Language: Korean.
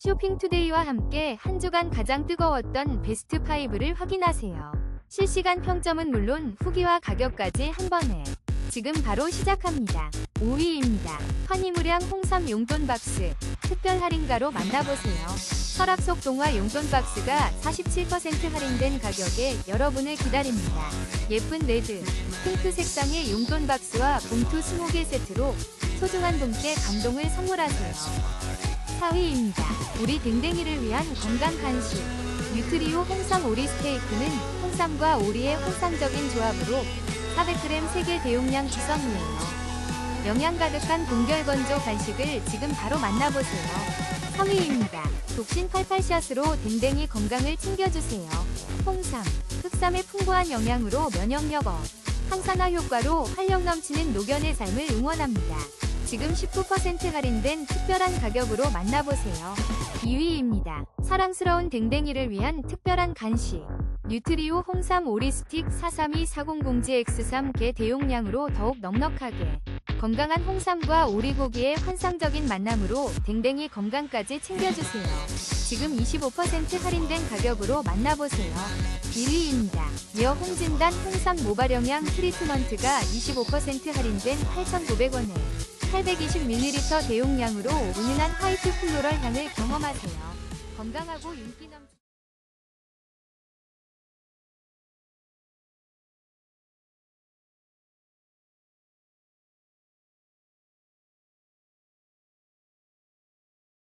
쇼핑투데이와 함께 한 주간 가장 뜨거웠던 베스트 5를 확인하세요. 실시간 평점은 물론 후기와 가격까지 한 번에 지금 바로 시작합니다. 5위입니다. 허니무량 홍삼 용돈 박스 특별 할인가로 만나보세요. 설악속 동화 용돈 박스가 47% 할인된 가격에 여러분을 기다립니다. 예쁜 레드, 핑크 색상의 용돈 박스와 봉투 20개 세트로 소중한 분께 감동을 선물하세요. 4위입니다. 우리 댕댕이를 위한 건강 간식. 뉴트리오 홍삼 오리 스테이크는 홍삼과 오리의 환상적인 조합으로 400g 3개 대용량 구성이에요. 영양 가득한 동결 건조 간식을 지금 바로 만나보세요. 3위입니다. 독신 88샷으로 댕댕이 건강을 챙겨주세요. 홍삼, 흑삼의 풍부한 영양으로 면역력 업, 항산화 효과로 활력 넘치는 노견의 삶을 응원합니다. 지금 19% 할인된 특별한 가격으로 만나보세요. 2위입니다. 사랑스러운 댕댕이를 위한 특별한 간식. 뉴트리오 홍삼 오리 스틱 432-400GX3 개 대용량으로 더욱 넉넉하게 건강한 홍삼과 오리고기의 환상적인 만남으로 댕댕이 건강까지 챙겨주세요. 지금 25% 할인된 가격으로 만나보세요. 1위입니다. 이어 홍진단 홍삼 모발영양 트리트먼트가 25% 할인된 8,900원에 820ml 대용량으로 은은한 화이트 플로럴 향을 경험하세요. 건강하고 윤기 넘치는